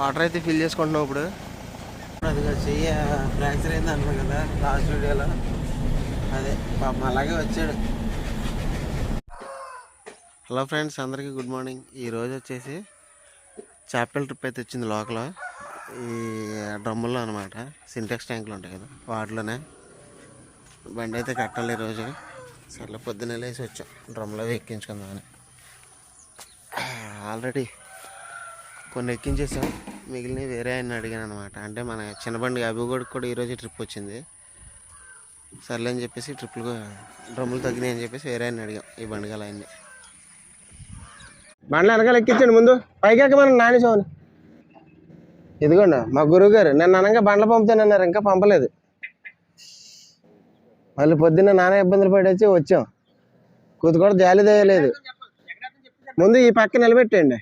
Water అయితే fill చేసుకుంటున్నాం ఇప్పుడు. అది చెయ్యి ఫ్రాక్చర్ అయింది అన్నారు కదా లాస్ట్ వీడియోలో అదే పాపం అలాగే వచ్చాడు. హలో ఫ్రెండ్స్ అందరికీ గుడ్ మార్నింగ్. ఈరోజు వచ్చేసి చేపల ట్రిప్ అయితే వచ్చింది లోకల్. ఈ డ్రమ్ముల్లో అనమాట సింటెక్స్ ట్యాంకులు ఉంటాయి కదా వాటిలోనే బండి అయితే కట్టాలి ఈరోజు సర్లే పొద్దున్నే లేసి వచ్చాం. డ్రమ్లో ఎక్కించుకుందామని. ఆల్రెడీ కొన్ని ఎక్కించేసాం. మిగిలినవి వేరే ఆయన అడిగాను అనమాట అంటే మన చిన్న బండి అభిగోడికి కూడా ఈరోజు ట్రిప్ వచ్చింది. సర్లే అని చెప్పేసి ట్రిప్లు డ్రమ్ములు తగ్గినాయి అని చెప్పేసి వేరే ఆయన అడిగాం ఈ బండి గల ఆయన్ని. బండ్లు వెనకాల ఎక్కించండి ముందు. పైకి ఎక్కమని నాని చోని ఇదిగోండి మా గురువు గారు నేను అనగా బండ్లు పంపుతానన్నారు ఇంకా పంపలేదు. మళ్ళీ పొద్దున్న నాన్న ఇబ్బందులు పడి వచ్చి. వచ్చాం కూతు కూడా జాలి వేయలేదు ముందు ఈ పక్క నిలబెట్టండి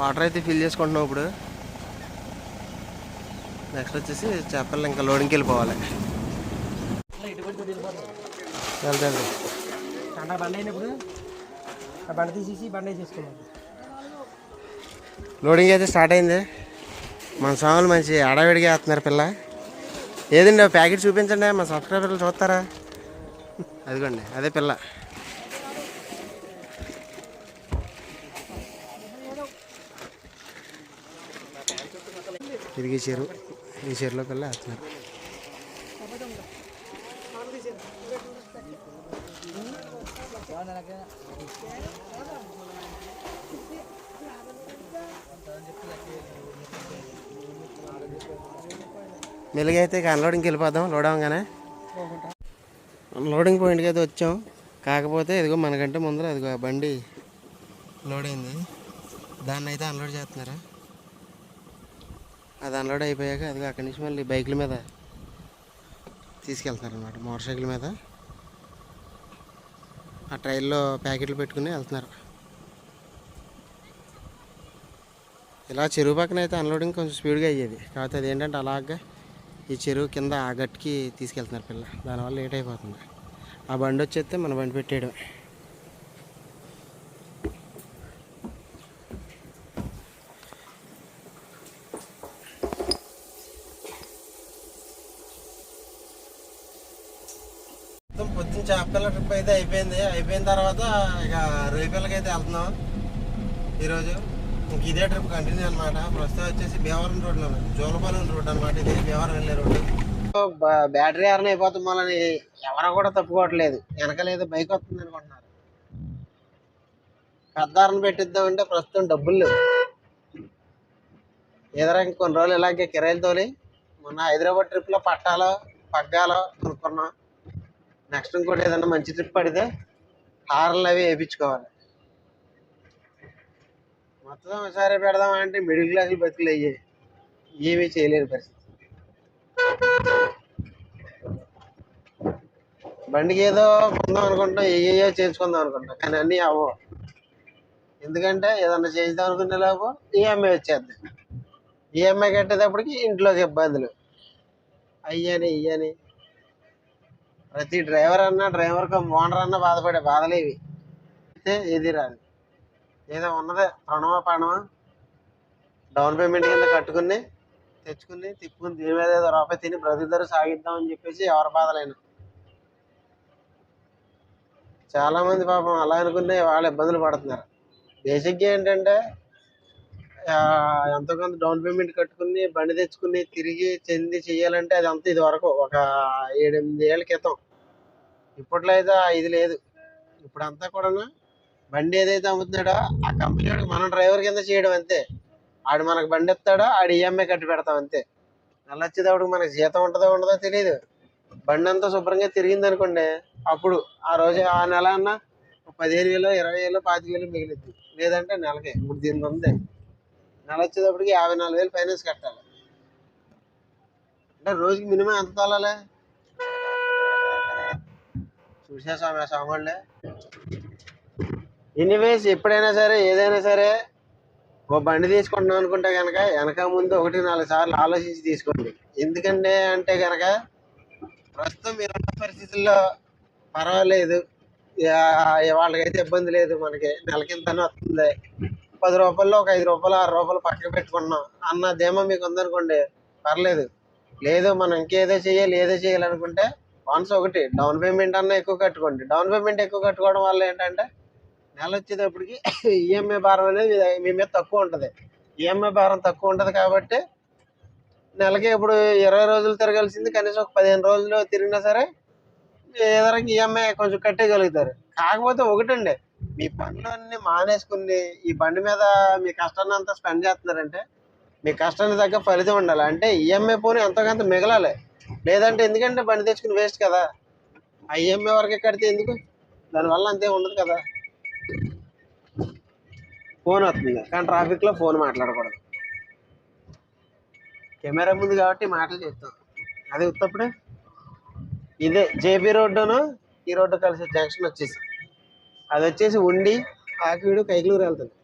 వాటర్ అయితే ఫిల్ చేసుకుంటున్నాం ఇప్పుడు. నెక్స్ట్ వచ్చేసి చేపలు ఇంకా లోడింగ్కి వెళ్ళిపోవాలి. బండి అయినప్పుడు ఆ బండి తీసేసి బండి వేసేసుకున్నాం లోడింగ్ అయితే స్టార్ట్ అయింది. మన సాములు మంచి అడవిడిగా వేస్తున్నారు పిల్ల. ఏదండి ప్యాకెట్ చూపించండి మన సబ్స్క్రైబర్లు చూస్తారా? అదిగోండి అదే పిల్ల. తిరిగి చెరువు ఈ చెరువులో వెళ్ళి వేస్తున్నారు. మెలుగు అయితే ఇక అన్లోడింగ్కి వెళ్ళిపోదాం లోడ్ అవ్వగానే. లోడింగ్ పాయింట్కి అయితే వచ్చాం. కాకపోతే ఇదిగో మనకంటే ముందర ఇదిగో ఆ బండి లోడ్ అయింది. దాన్ని అయితే అన్లోడ్ చేస్తున్నారా? అది అన్లోడ్ అయిపోయాక అది అక్కడి నుంచి మళ్ళీ బైకుల మీద తీసుకెళ్తున్నారు మోటార్ సైకిల్ మీద. ఆ ట్రైల్లో ప్యాకెట్లు పెట్టుకుని వెళ్తున్నారు. ఇలా చెరువు పక్కన అయితే అన్లోడింగ్ కొంచెం స్పీడ్గా అయ్యేది. కాకపోతే అదేంటంటే అలాగా ఈ చెరువు కింద ఆ గట్టుకి తీసుకెళ్తున్నారు పిల్ల దానివల్ల లేట్ అయిపోతుంది. ఆ బండి వచ్చేస్తే మన బండి పెట్టేయడం మొత్తం పొద్దున్న ట్రిప్ అయితే అయిపోయింది. అయిపోయిన తర్వాత ఇక రేపల్లకి అయితే వెళ్తున్నాం. ఈరోజు ఇంక ఇదే ట్రిప్ కంటిన్యూ అనమాట ప్రస్తుతం వచ్చేసి భీమవరం రోడ్లో జోలపాలెం రోడ్ అనమాట ఇది భీమవరం వెళ్ళే రోడ్డు బ్యాటరీ ఆరన్ అయిపోతుంది వాళ్ళని ఎవరు కూడా తప్పుకోవట్లేదు. వెనకలేదు బైక్ వస్తుంది అనుకుంటున్నారు. పెద్ద పెట్టిద్దాం పెట్టిద్దామంటే ప్రస్తుతం డబ్బులు లేవు. ఏదైనా కొన్ని రోజులు ఇలాగే కిరాయిలు తోలి మొన్న హైదరాబాద్ ట్రిప్లో పట్టాలో పగ్గాలో కొనుక్కున్నాం. నెక్స్ట్ ఇంకోటి ఏదైనా మంచి ట్రిప్ పడితే హార్న్లు అవి వేయించుకోవాలి. మొత్తం ఒకసారి పెడదాం అంటే మిడిల్ క్లాసులు బతుకులు అయ్యాయి ఏమీ చేయలేని పరిస్థితి. బండికి ఏదో కొందాం అనుకుంటాం ఏయో చేయించుకుందాం అనుకుంటాం కానీ అన్నీ అవ్వవు. ఎందుకంటే ఏదన్నా చేద్దాం అనుకునే లోపు ఈఎంఐ వచ్చేద్ది. ఈఎంఐ కట్టేటప్పటికి ఇంట్లోకి ఇబ్బందులు. అయ్యాని ఇయ్యని. ప్రతి డ్రైవర్ అన్నా డ్రైవర్కి ఓనర్ అన్నా బాధపడే బాధలేవి అయితే ఏది రాదు ఏదో ఉన్నదే రుణమా పణమా? డౌన్ పేమెంట్ కింద కట్టుకుని తెచ్చుకుని తిప్పుకుని దీని మీద ఏదో రూపాయి తిని ప్రతిద్దరు సాగిద్దాం అని చెప్పేసి ఎవరి బాధలైనా. చాలామంది పాపం అలా అనుకునే వాళ్ళు ఇబ్బందులు పడుతున్నారు. బేసిక్గా ఏంటంటే ఎంతో కొంత డౌన్ పేమెంట్ కట్టుకుని బండి తెచ్చుకుని తిరిగి చెంది చేయాలంటే అది అంత ఇది వరకు ఒక ఏడెనిమిది ఏళ్ళ క్రితం. ఇప్పట్లో అయితే ఇది లేదు. ఇప్పుడంతా కూడా బండి ఏదైతే అమ్ముతున్నాడో ఆ కంపెనీ వాడికి మనం డ్రైవర్ కింద చేయడం అంతే. ఆడు మనకు బండి ఇస్తాడో ఆడు ఈఎంఐ కట్టి పెడతాం అంతే. నెల వచ్చేటప్పుడు మనకు జీతం ఉంటుందో ఉండదో తెలియదు బండి అంతా శుభ్రంగా తిరిగింది అనుకోండి అప్పుడు ఆ రోజు ఆ నెల అన్న పదిహేను వేలు ఇరవై వేలు పాతిక వేలు మిగిలింది లేదంటే నెలకే. ఇప్పుడు దీని ఉంది నెల వచ్చేటప్పటికి యాభై నాలుగు వేలు ఫైనాన్స్ కట్టాలి. అంటే రోజుకి మినిమం ఎంత తోలాలి? చూసా స్వామి ఆ స్వామి ఎనీవేస్ ఎప్పుడైనా సరే ఏదైనా సరే ఓ బండి తీసుకుంటున్నాం అనుకుంటే కనుక వెనక ముందు ఒకటి నాలుగు సార్లు ఆలోచించి తీసుకోండి. ఎందుకంటే అంటే కనుక ప్రస్తుతం మీరున్న పరిస్థితుల్లో పర్వాలేదు. వాళ్ళకైతే ఇబ్బంది లేదు మనకి. నెలకింతనే వస్తుంది. పది రూపాయల్లో ఒక ఐదు రూపాయలు ఆరు రూపాయలు పక్కన పెట్టుకున్నాం అన్న ధీమా మీకు ఉందనుకోండి పర్లేదు. లేదు మనం ఇంకేదో చేయాలి ఏదో చేయాలనుకుంటే వన్స్ ఒకటి. డౌన్ పేమెంట్ అన్న ఎక్కువ కట్టుకోండి. డౌన్ పేమెంట్ ఎక్కువ కట్టుకోవడం వల్ల ఏంటంటే నెల వచ్చేటప్పటికి ఈఎంఐ భారం అనేది మీ మీద తక్కువ ఉంటుంది. ఈఎంఐ భారం తక్కువ ఉంటుంది కాబట్టి నెలకి ఇప్పుడు ఇరవై రోజులు తిరగాల్సింది కనీసం ఒక పదిహేను రోజులు తిరిగినా సరే ఏదైనా ఈఎంఐ కొంచెం కట్టేయగలుగుతారు. కాకపోతే ఒకటండి మీ పనులన్నీ మానేసుకుని ఈ బండి మీద మీ కష్టాన్ని అంతా స్పెండ్ చేస్తున్నారంటే మీ కష్టానికి తగ్గ ఫలితం ఉండాలి. అంటే ఈఎంఐ పోనీ ఎంతో కొంత మిగలాలి. లేదంటే ఎందుకంటే బండి తెచ్చుకుని వేస్ట్ కదా. ఐఎంఏ వరకు వరకే కడితే ఎందుకు? దానివల్ల అంతే ఉండదు కదా. ఫోన్ వస్తుంది కానీ ట్రాఫిక్లో ఫోన్ మాట్లాడకూడదు. కెమెరా ముందు కాబట్టి మాటలు చెప్తాం. అది ఉత్తప్పుడే? ఇదే జేబీ రోడ్డును ఈ రోడ్డు కలిసి జంక్షన్ వచ్చేసి. అది వచ్చేసి ఉండి ఆకివీడు కైకలూరు వెళ్తుంది.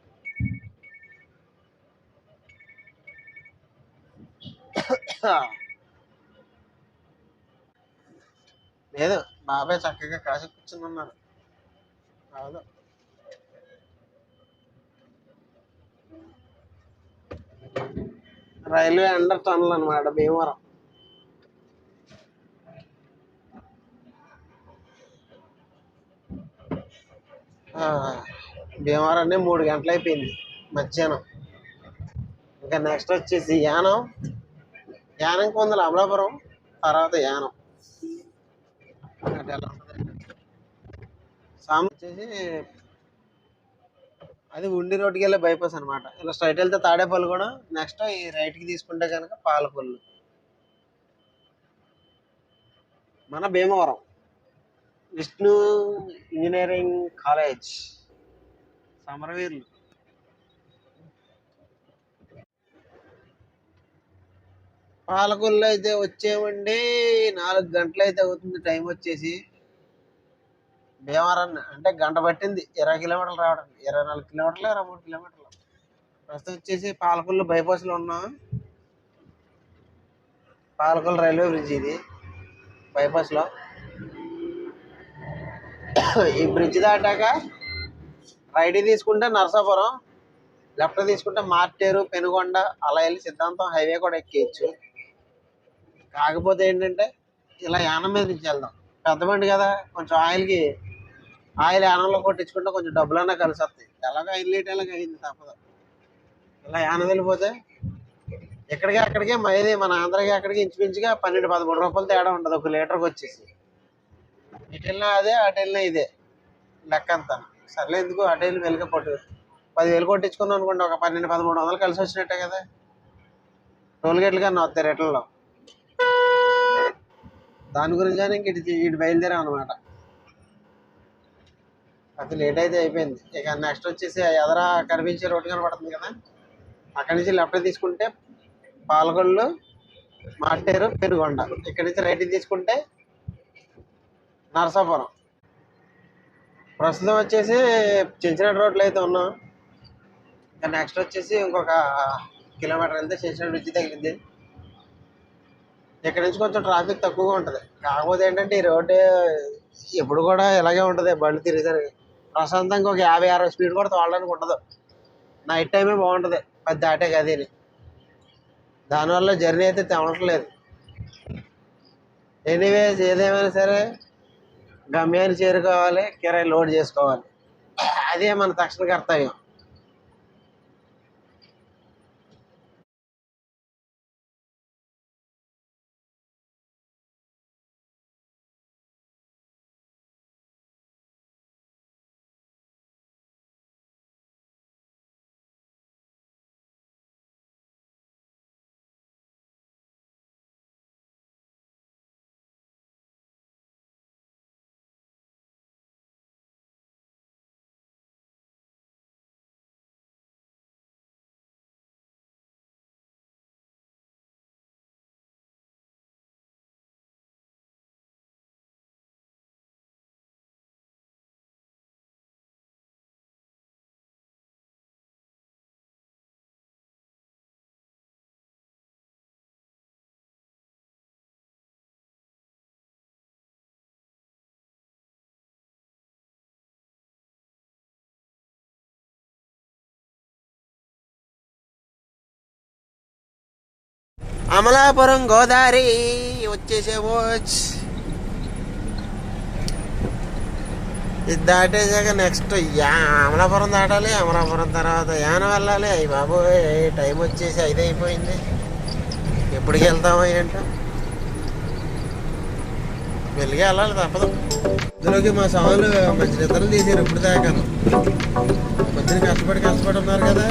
లేదు బాబాయ్ చక్కగా కాసి కూర్చుని ఉన్నారు కాదు. రైల్వే అండర్ టనల్ అన్నమాట భీమవరం. భీమవరం భీమవరం మూడు గంటలు అయిపోయింది మధ్యాహ్నం. ఇంకా నెక్స్ట్ వచ్చేసి యానం. యానం కొందల అమలాపురం తర్వాత యానం అటు ఎలా ఉంటుంది? సామ్ వచ్చేసి అది ఉండి రోడ్డుకి వెళ్ళే బైపాస్ అనమాట ఇలా స్ట్రైట్ వెళ్తే తాడేపల్లి కూడా నెక్స్ట్ ఈ రైట్కి తీసుకుంటే కనుక పాలకొల్లు. మన Bhimavaram. Vishnu engineering college. సమరవీరులు. Palakollu అయితే వచ్చేమండి నాలుగు గంటలు అయితే అవుతుంది. టైం వచ్చేసి. భీమవరం అంటే గంట పట్టింది. ఇరవై కిలోమీటర్లు రావడానికి ఇరవై నాలుగు కిలోమీటర్లు ఇరవై మూడు కిలోమీటర్లు. ప్రస్తుతం వచ్చేసి పాలకొల్లు బైపాస్లో ఉన్నాం. పాలకొల్లు రైల్వే బ్రిడ్జ్ ఇది బైపాస్లో ఈ బ్రిడ్జ్ దాటాక రైట్ తీసుకుంటే నరసాపురం లెఫ్ట్ తీసుకుంటే మార్టేరు పెనుగొండ అలా వెళ్ళి సిద్ధాంతం హైవే కూడా ఎక్కేయచ్చు. కాకపోతే ఏంటంటే ఇలా యానం మీద నుంచి వెళ్దాం. పెద్ద బండి కదా కొంచెం ఆయిల్కి ఆయిల్ యానంలో కొట్టించుకుంటే కొంచెం డబ్బులన్నా కలిసి వస్తాయి ఎలాగ ఆయిల్ లీటర్ ఎలాగ అయింది తప్పదు. ఇలా యానం వెళ్ళిపోతే ఎక్కడికి అక్కడికే మైది మన ఆంధ్రకి అక్కడికి ఇంచుమించుగా పన్నెండు పదమూడు రూపాయలు తేడా ఉంటుంది ఒక లీటర్కి వచ్చేసి. ఇటు వెళ్ళినా అదే అటు వెళ్ళినా ఇదే. లెక్క అంతా సర్లే ఎందుకు అటు వెళ్ళి వెలుక పట్టు పదివేలు కొట్టించుకున్నాం అనుకోండి ఒక పన్నెండు పదమూడు వందలు కలిసి వచ్చినట్టే కదా. టోల్ గేట్లు కన్నా వస్తాయి రేట్లలో దాని గురించి ఇంక ఇటు ఇటు బయలుదేరాం అనమాట అది లేట్ అయితే అయిపోయింది. ఇక నెక్స్ట్ వచ్చేసి ఎదర కనిపించే రోడ్డు కనబడుతుంది కదా. అక్కడి నుంచి లెఫ్ట్ తీసుకుంటే పాలకొల్లు మాటేరు పెనుగొండ. ఇక్కడి నుంచి రైట్ తీసుకుంటే నరసాపురం. ప్రస్తుతం వచ్చేసి చిన్న రోడ్లు అయితే ఉన్నాం. నెక్స్ట్ వచ్చేసి ఇంకొక కిలోమీటర్ వెళ్తే చిన్న బ్రిడ్జ్ తగిలింది. ఇక్కడ నుంచి కొంచెం ట్రాఫిక్ తక్కువగా ఉంటుంది. కాకపోతే ఏంటంటే ఈ రోడ్డు ఎప్పుడు కూడా ఇలాగే ఉంటుంది. బండి తిరిగి ప్రశాంతంగా ఒక యాభై అరవై స్పీడ్ కూడా తోడడానికి ఉండదు నైట్ టైమే బాగుంటుంది. పెద్ద దాటే గదిని. దానివల్ల జర్నీ అయితే తెవట్లేదు ఎనీవేస్ ఏదేమైనా సరే గమ్యాన్ని చేరుకోవాలి కిరాయి లోడ్ చేసుకోవాలి. అదే మన తక్షణ కర్తవ్యం. అమలాపురం గోదావరి వచ్చేసేమో ఇది దాటేసాక నెక్స్ట్ యా అమలాపురం దాటాలి అమలాపురం తర్వాత యానం వెళ్ళాలి. అయ్యి బాబోయ్ టైం వచ్చేసి ఐదు అయిపోయింది. ఎప్పటికి వెళ్తామో ఏంటో. వెలిగి వెళ్ళాలి తప్పదు. ఇందులోకి మా సాములు మంచి నిద్రలు తీసారు ఇప్పుడు దాకా పొద్దున కష్టపడి కష్టపడి ఉన్నారు కదా.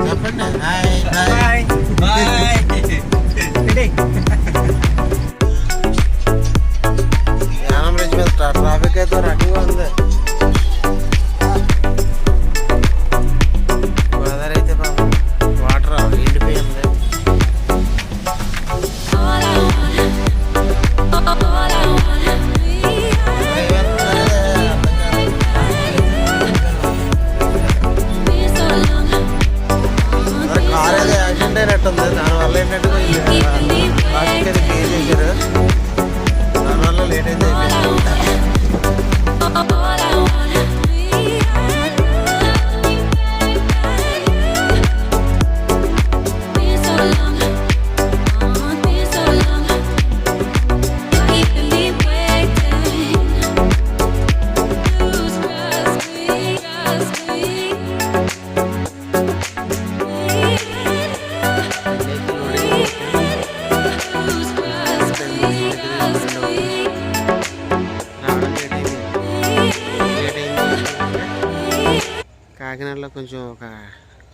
హాయ్ ఆ, చెప్పండి hi hi bye Yanam bridge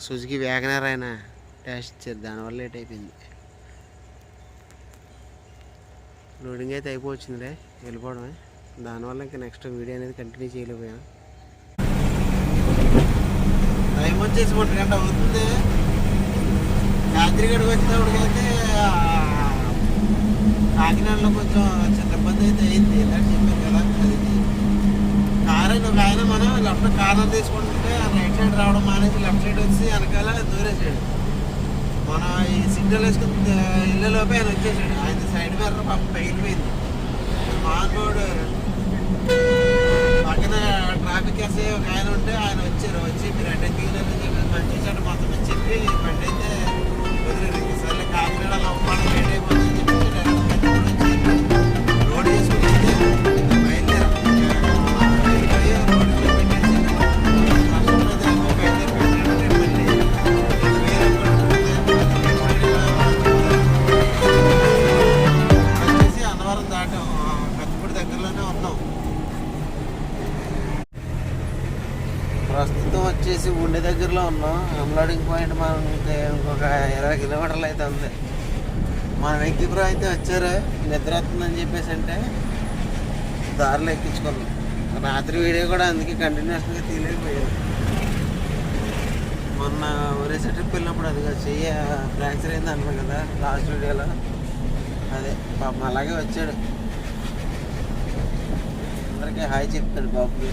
Suzuki WagonR అయినా డాష్ ఇచ్చారు దానివల్ల లేట్ అయిపోయింది. లోడింగ్ అయితే అయిపోవచ్చిందిలే వెళ్ళిపోవడమే. దానివల్ల ఇంకా నెక్స్ట్ వీడియో అనేది కంటిన్యూ చేయలేకపోయాం టైం వచ్చేసి ఒంటి గంట అవుతుంది. యాత్రిగడికి వచ్చేటప్పటికైతే ఆ, కాకినాడలో కొంచెం చిన్న ఇబ్బంది అయితే అయింది. ఇందాక చెప్పారు కదా అది కారు ఒక ఆయన మనం లెఫ్ట్ కార్నర్ తీసుకుంటుంటే రైట్ సైడ్ రావడం మానేసి లెఫ్ట్ సైడ్ వచ్చి వెనకాల దూరేసాడు మనం ఈ సిగ్నల్ వేసుకుని ఇళ్ళలోపే ఆయన వచ్చేసాడు ఆయన సైడ్ మీద పాపం పగిలిపోయింది మానవుడు పక్కన ట్రాఫిక్ వేసే ఒక ఆయన ఉంటే ఆయన వచ్చారు. వచ్చి మీరు అడ్డం దిగినారని చెప్పి మంచి చెడ్డ మొత్తం చెప్పి బండి వచ్చేసి ఉండే దగ్గరలో ఉన్నాం. అమ్లాడింగ్ పాయింట్ మనం ఇంకా ఇంకొక ఇరవై కిలోమీటర్లు అయితే ఉంది. మన ఎక్కిపురం అయితే వచ్చారు. నిద్ర వస్తుందని చెప్పేసి అంటే దారిలో ఎక్కించుకున్నాం. రాత్రి వీడియో కూడా అందుకే కంటిన్యూస్గా తీయలేకపోయాను మొన్న ఒరేసా ట్రిప్ వెళ్ళినప్పుడు అది చెయ్యి ఫ్రాక్చర్ అయింది అన్నారు కదా లాస్ట్ వీడియోలో అదే పాపం అలాగే వచ్చాడు. అందరికీ హాయ్ చెప్తాడు బాబు.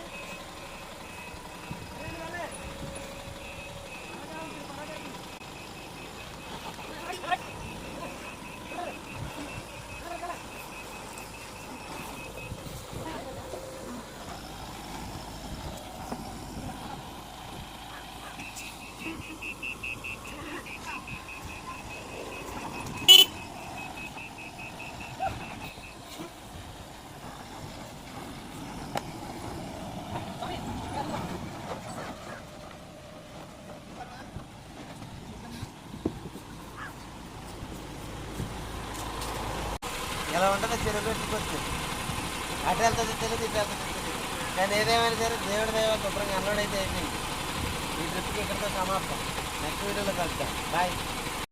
ఉంటుందో చెరువు పెట్టుకోవచ్చు అటు వెళ్తుంది తెలియదు ఇటు వెళ్తుంది తెలియదు. కానీ ఏదేమైనా సరే దేవుడి దేవ శుభ్రంగా అన్లోడ్ అయితే అయిపోయింది. ఈ ట్రిప్కి ఇక్కడితో సమాప్తం. నెక్స్ట్ వీడియోలో కలుద్దాం. బాయ్.